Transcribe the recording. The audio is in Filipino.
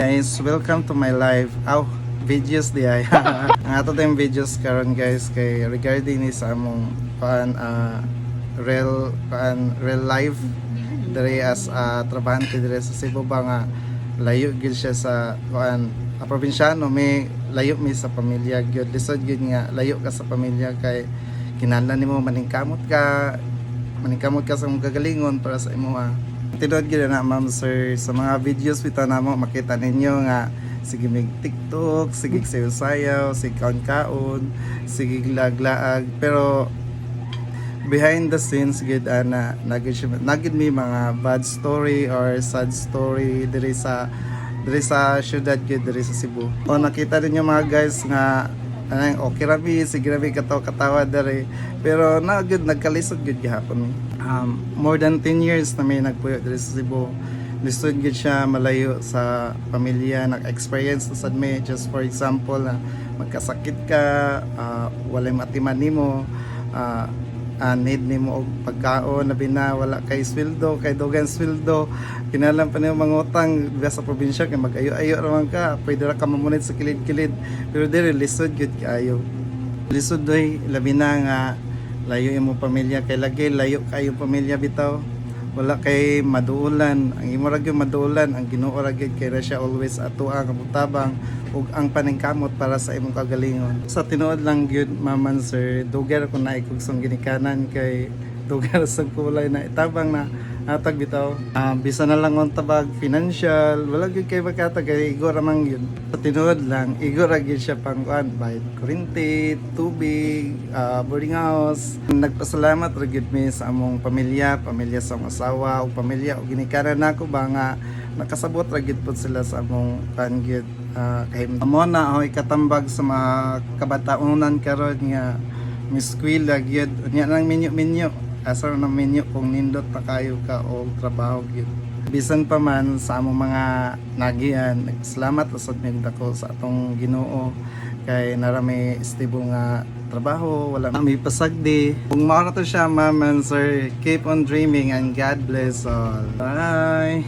Guys, welcome to my live. Aw, videos di ay. Ang ato tayong videos karon guys kay regarding ni sa among pan ah, real pan real life diri as a trabahante diri sa Cebu ba nga layo gid siya sa pan a probinsyano may layo mi sa pamilya gyud lisod gyud nga layo ka sa pamilya kay kinahanglan nimo maningkamot ka maningkamot ka sa mong kagalingon para sa imo Tinod gid na ma'am sir sa mga videos bitaw namo makita ninyo nga sige mig TikTok, sige sayaw-sayaw, sige kaon-kaon, sige laglaag pero behind the scenes gid ana nagid siya nagid mi mga bad story or sad story diri sa diri sa syudad gid diri sa Cebu. O nakita ninyo mga guys nga anang okay ra mi sige ra mi katawa diri pero na gud nagkalisod gud gihapon. Um, more than 10 years na may nagpuyo diri sa Cebu. Lisod gid siya malayo sa pamilya, nag-experience na sad mi just for example na magkasakit ka, ah, walay matiman nimo, ah, uh, need nimo og pagkaon na wala kay sweldo kay dugang sweldo. Kinalang pa nimo mangutang diba sa probinsya kay magayo-ayo raman ka pwede ra ka mamunit sa kilid-kilid. Pero diri lisod gyud kaayo. Lisod doy labi na nga layo imo pamilya kay lagi layo kayo pamilya bitaw wala kay maduulan. Ang imo ra gyud maduulan. Ang Ginoo ra gyud kay siya always ato ang kabutabang ug ang paningkamot para sa imong kagalingon. Sa tinuod lang gyud maman sir dugar ko na ikugsong ginikanan kay dugar sa kulay na itabang na atag bitaw. Ah, bisa na lang on tabag financial. Wala gyud kay makatag kay igor ramang yun sa tinuod lang igor gyud siya pang kuan bayad kuryente tubig ah, boarding house. Nagpasalamat ra gyud mi sa among pamilya pamilya sa among asawa ug pamilya ug ginikanan nako ba nga nakasabot ra gyud pod sila sa among kan gyud ah, kay amo na ako ikatambag sa mga kabataunan karon nga Miss Quilla gyud. Unya lang minyo-minyo asa na minyo kung nindot na kayo ka o trabaho gyud bisan pa man sa among mga nagian salamat usad mi dako sa atong Ginoo. Kay narami estibo nga trabaho wala may pasagdi. Kung mao na to siya ma'am and sir keep on dreaming and God bless all. Bye